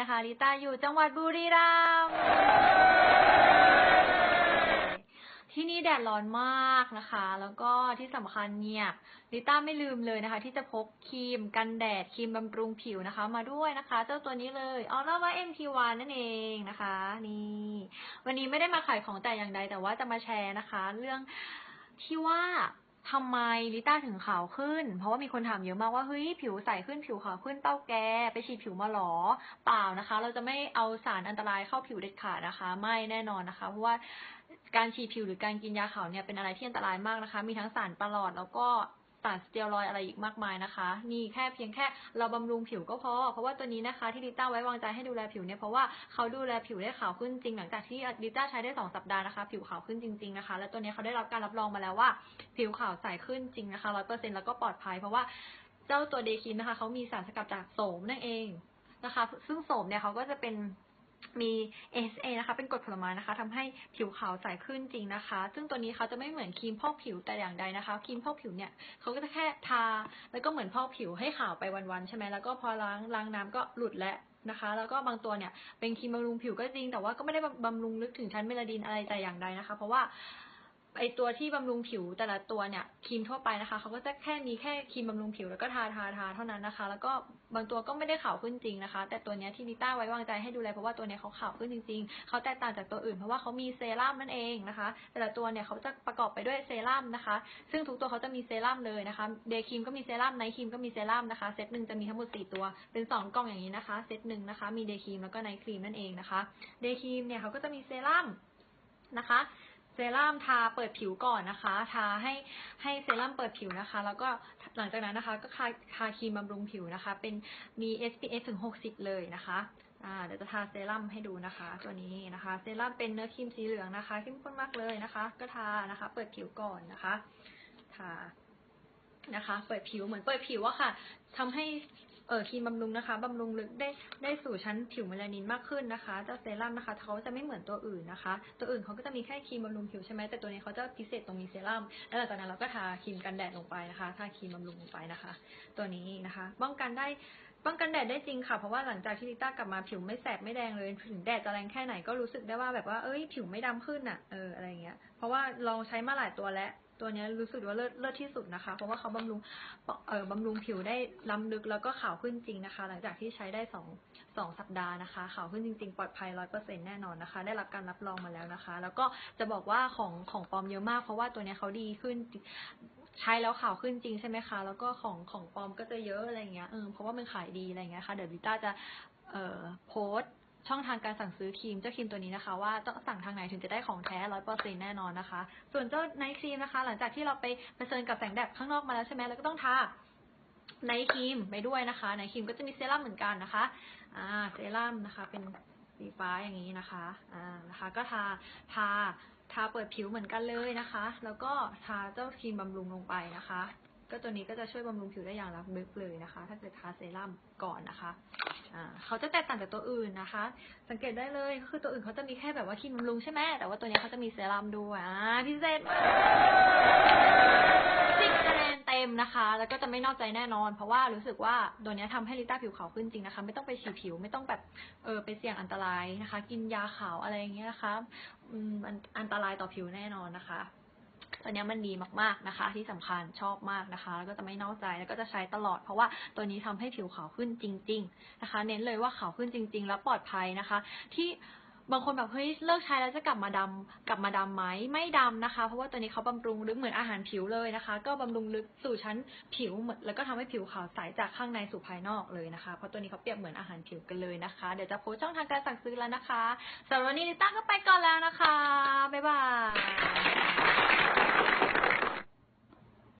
นะคะลิต้าอยู่จังหวัดบุรีรัมย์ที่นี่แดดร้อนมากนะคะ แล้วก็ที่สำคัญเนี่ยลิต้าไม่ลืมเลยนะคะ ที่จะพกครีมกันแดดครีมบำรุงผิวนะคะ มาด้วยนะคะ เจ้าตัวนี้เลยออร่าว่า MT1 นั่นเองนะคะ นี่ วันนี้ไม่ได้มาขายของแต่อย่างใดแต่ว่าจะมาแชร์นะคะ เรื่องที่ว่า ทำไมลิต้าถึงขาวขึ้น เพราะว่ามีคนถามเยอะมากว่าเฮ้ยผิวใสขึ้นผิวขาวขึ้นเต้าแก ไปฉีดผิวมาหรอ เปล่านะคะ เราจะไม่เอาสารอันตรายเข้าผิวเด็ดขาดนะคะ ไม่แน่นอนนะคะ เพราะว่าการฉีดผิวหรือการกินยาขาวเนี่ยเป็นอะไรที่อันตรายมากนะคะ มีทั้งสารประหลอดแล้วก็าสเตียรอยอะไรอีกมากมายนะคะ นี่แค่เพียงแค่เราบำรุงผิวก็พอ เพราะว่าตัวนี้นะคะที่ลิต้าไว้วางใจให้ดูแลผิวเนี่ยเพราะว่าเขาดูแลผิวได้ขาวขึ้นจริง หลังจากที่ลิต้าใช้ได้สองสัปดาห์นะคะ ผิวขาวขึ้นจริงๆนะคะ และตัวนี้เขาได้รับการรับรองมาแล้วว่า ผิวขาวใสขึ้นจริงนะคะร้อยเปอร์เซ็นต์แล้วก็ปลอดภัย เพราะว่าเจ้าตัวเดคินนะคะเขามีสารสกัดจากโสมนั่นเองนะคะ ซึ่งโสมเนี่ยเขาก็จะเป็น มี SA นะคะ เป็นกรดผลไม้นะคะทำให้ผิวขาวใสขึ้นจริงนะคะ ซึ่งตัวนี้เขาจะไม่เหมือนครีมพอกผิวแต่อย่างใดนะคะ ครีมพอกผิวเนี่ยเขาก็จะแค่ทา แล้วก็เหมือนพอกผิวให้ขาวไปวันๆใช่ไหมแล้วก็พอล้างล้างน้ำก็หลุดแล้วนะคะ แล้วก็บางตัวเนี่ยเป็นครีมบำรุงผิวก็จริง แต่ว่าก็ไม่ได้บำรุงลึกถึงชั้นเมลาดินอะไรแต่อย่างใดนะคะ เพราะว่า ไอตัวที่บำรุงผิวแต่ละตัวเนี่ยครีมทั่วไปนะคะเขาก็จะแค่มีแค่ครีมบำรุงผิวแล้วก็ทาทาทาเท่านั้นนะคะ แล้วก็บางตัวก็ไม่ได้ขาวขึ้นจริงนะคะ แต่ตัวเนี้ยที่นิต้าไว้วางใจให้ดูแลเพราะว่าตัวเนี้ยเขาขาวขึ้นจริง ๆเขาแตกต่างจากตัวอื่นเพราะว่าเขามีเซรั่มนั่นเองนะคะ แต่ละตัวเนี่ยเขาจะประกอบไปด้วยเซรั่มนะคะ ซึ่งทุกตัวเขาจะมีเซรั่มเลยนะคะเดย์ครีมก็มีเซรั่มไนท์ครีมก็มีเซรั่มนะคะเซตหนึ่งจะมีทั้งหมด4ตัวเป็น 2 กล่องอย่างนี้นะคะเซตหนึ่งนะคะมีเดย์ครีมแล้วก็ไนท์ครีมนั่นเองนะคะเดย์ครีมเนี่ยเขาก็จะมีเซรั่มนะคะ เซรั่มทาเปิดผิวก่อนนะคะ ทาให้ให้เซรั่มเปิดผิวนะคะ แล้วก็หลังจากนั้นนะคะ ก็ทาทาครีมบำรุงผิวนะคะ เป็นมี SPF ถึง 60 เลยนะคะเดี๋ยวจะทาเซรั่มให้ดูนะคะ ตัวนี้นะคะ เซรั่มเป็นเนื้อครีมสีเหลืองนะคะเข้มข้นมากเลยนะคะ ก็ทานะคะ เปิดผิวก่อนนะคะ ทานะคะ เปิดผิวเหมือนเปิดผิวอะค่ะทำให้ เออครีมบำรุงนะคะบำรุงลึกได้ได้สู่ชั้นผิวเมลานินมากขึ้นนะคะเจ้าเซรั่มนะคะเขาจะไม่เหมือนตัวอื่นนะคะ ตัวอื่นเขาก็จะมีแค่ครีมบำรุงผิวใช่ไหมแต่ตัวนี้เขาจะพิเศษตรงมีเซรั่มแล้วหลังจากนั้นเราก็ทาครีมกันแดดลงไปนะคะทาครีมบำรุงลงไปนะคะ ตัวนี้นะคะ ป้องกันได้ป้องกันแดดได้จริงค่ะ เพราะว่าหลังจากที่ลิต้ากลับมาผิวไม่แสบไม่แดงเลยถึงแดดจะแรงแค่ไหนก็รู้สึกได้ว่าแบบว่าเอ้ยผิวไม่ดำขึ้นอะเอออะไรเงี้ยเพราะว่าลองใช้มาหลายตัวแล้ว ตัวนี้รู้สึกว่าเลิศเลิศที่สุดนะคะ เพราะว่าเขาบำรุงเอ่อบำรุงผิวได้ล้ำลึกแล้วก็ขาวขึ้นจริงนะคะ หลังจากที่ใช้ได้สองสองสัปดาห์นะคะ ขาวขึ้นจริง ๆ ปลอดภัยร้อยเปอร์เซ็นแน่นอนนะคะ ได้รับการรับรองมาแล้วนะคะ แล้วก็จะบอกว่าของของปลอมเยอะมาก เพราะว่าตัวนี้เขาดีขึ้นใช้แล้วขาวขึ้นจริงใช่ไหมคะ แล้วก็ของของปลอมก็จะเยอะอะไรเงี้ยเออเพราะว่ามันขายดีอะไรเงี้ยค่ะ เดี๋ยวลิต้าจะเอ่อโพสต์ องทางการสั่งซื้อครีมเจ้าครีมตัวนี้นะคะ ว่าต้องสั่งทางไหนถึงจะได้ของแท้ร้อยเปอร์เซ็นแน่นอนนะคะ ส่วนเจ้าไนท์ครีมนะคะ หลังจากที่เราไปเผชิญกับแสงแดดข้างนอกมาแล้วใช่ไหมเราก็ต้องทาไนท์ครีมไปด้วยนะคะไนท์ครีมก็จะมีเซรั่มเหมือนกันนะคะอ่าเซรั่มนะคะ เป็นสีฟ้าอย่างนี้นะคะอ่านะคะ ก็ทาทาทาเปิดผิวเหมือนกันเลยนะคะ แล้วก็ทาเจ้าครีมบำรุงลงไปนะคะ ก็ตัวนี้ก็จะช่วยบำรุงผิวได้อย่างล้ำลึกเลยนะคะ ถ้าเกิดทาเซรั่มก่อนนะคะอ่าเขาจะแตกต่างจากตัวอื่นนะคะ สังเกตได้เลยก็คือตัวอื่นเขาจะมีแค่แบบว่าครีมบำรุงใช่ไหมแต่ว่าตัวนี้เขาจะมีเซรั่มด้วยอ่าพิเศษมากสิบคะแนนเต็มนะคะ แล้วก็จะไม่นอกใจแน่นอน เพราะว่ารู้สึกว่าตัวนี้ทำให้ลิต้าผิวขาวขึ้นจริงนะคะ ไม่ต้องไปฉีดผิวไม่ต้องแบบเออไปเสี่ยงอันตรายนะคะ กินยาขาวอะไรอย่างเงี้ยนะคะอืมอันอันตรายต่อผิวแน่นอนนะคะ ตัวนี้มันดีมากๆนะคะ ที่สำคัญชอบมากนะคะ แล้วก็จะไม่นอกใจแล้วก็จะใช้ตลอด เพราะว่าตัวนี้ทำให้ผิวขาวขึ้นจริง ๆ นะคะ เน้นเลยว่าขาวขึ้นจริง ๆ แล้วปลอดภัยนะคะ ที่ บางคนแบบเฮ้ยเลิกใช้แล้วจะกลับมาดำกลับมาดำไหมไม่ดำนะคะ เพราะว่าตัวนี้เขาบำรุงลึกเหมือนอาหารผิวเลยนะคะ ก็บำรุงลึกสู่ชั้นผิวเหมือนแล้วก็ทำให้ผิวขาวใสจากข้างในสู่ภายนอกเลยนะคะ เพราะตัวนี้เขาเปรียบเหมือนอาหารผิวกันเลยนะคะ เดี๋ยวจะโพสช่องทางการสั่งซื้อแล้วนะคะสำหรับวันนี้ลิต้าก็ไปก่อนแล้วนะคะบ๊ายบาย